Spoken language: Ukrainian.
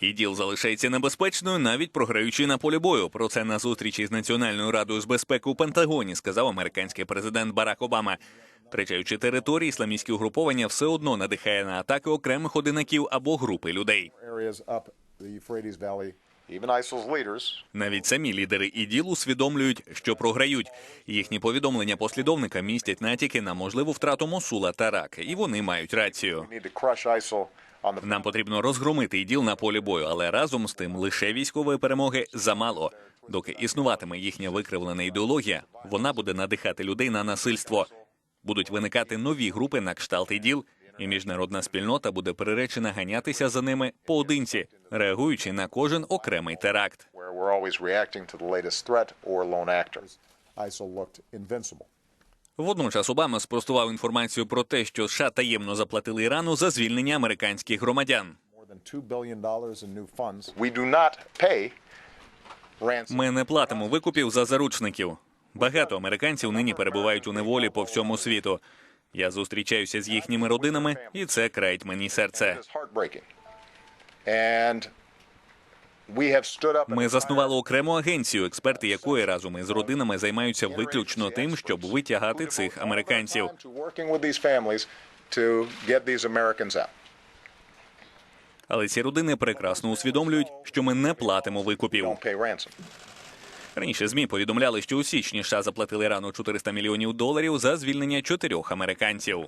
І діл залишається небезпечною, навіть програючи на полі бою. Про це на зустрічі з Національною радою з безпеки у Пентагоні сказав американський президент Барак Обама. Втрачаючи території, ісламістські угруповання все одно надихає на атаки окремих одинаків або групи людей. Навіть самі лідери іділ усвідомлюють, що програють. Їхні повідомлення послідовника містять натяки на можливу втрату Мосула та Раки, і вони мають рацію. Нам потрібно розгромити іділ на полі бою, але разом з тим лише військової перемоги замало. Доки існуватиме їхня викривлена ідеологія, вона буде надихати людей на насильство. Будуть виникати нові групи на кшталт іділ, і міжнародна спільнота буде приречена ганятися за ними поодинці, реагуючи на кожен окремий теракт. Водночас Обама спростував інформацію про те, що США таємно заплатили Ірану за звільнення американських громадян. More than $2 billion in new funds. We do not pay ransom. Ми не платимо викупів за заручників. Багато американців нині перебувають у неволі по всьому світу. Я зустрічаюся з їхніми родинами, і це країть мені серце. Ми заснували окрему агенцію, експерти якої разом із родинами займаються виключно тим, щоб витягати цих американців. Але ці родини прекрасно усвідомлюють, що ми не платимо викупів. Раніше змі повідомляли, що у січні США заплатили рану 400 мільйонів доларів за звільнення чотирьох американців.